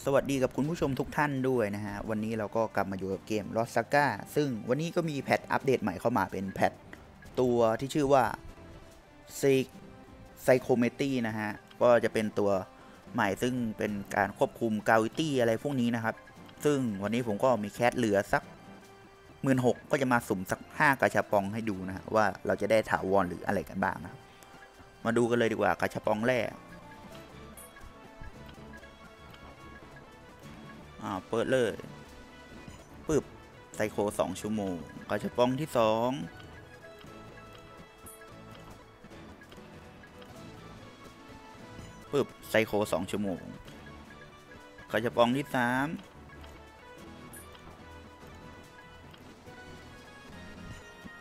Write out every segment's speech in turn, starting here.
สวัสดีกับคุณผู้ชมทุกท่านด้วยนะฮะ วันนี้เราก็กลับมาอยู่กับเกม Lost Saga ซึ่งวันนี้ก็มีแพทอัปเดตใหม่เข้ามาเป็นแพทตัวที่ชื่อว่า Psychometry นะฮะ ก็จะเป็นตัวใหม่ซึ่งเป็นการควบคุม Gravity อะไรพวกนี้นะครับ ซึ่งวันนี้ผมก็มีแคสเหลือสักหมื่นหกก็จะมาสุ่มสักห้ากาชาปองให้ดูนะฮะว่าเราจะได้ถาวรหรืออะไรกันบ้างนะครับ มาดูกันเลยดีกว่ากาชาปองแรก อ่าเปิดเลยปึ๊บไซโคสองชั่วโมงกระชับปองที่สองปึ๊บไซโคสองชั่วโมงกระชับปองที่สาม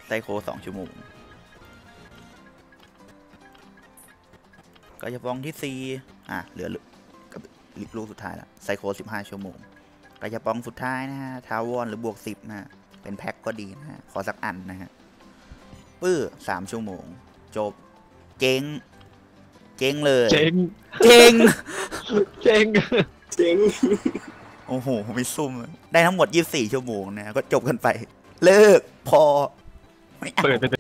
ไซโคสองชั่วโมงกระชับปองที่สี่อะเหลือ ลูกสุดท้ายละไซโคสิบห้าชั่วโมงกระชับปองสุดท้ายนะฮะทาวอนหรือบวกสิบนะฮะเป็นแพ็คก็ดีนะฮะขอสักอันนะฮะปื้อสามชั่วโมง จบ เจ๊ง เจ๊งเลย เจ๊ง เจ๊ง เจ๊งเจ๋งโอ้โหไม่ซุ่มได้ทั้งหมดยี่สี่ชั่วโมงนะฮะก็จบกันไป เลิกพอ ไม่เอาเปิดไป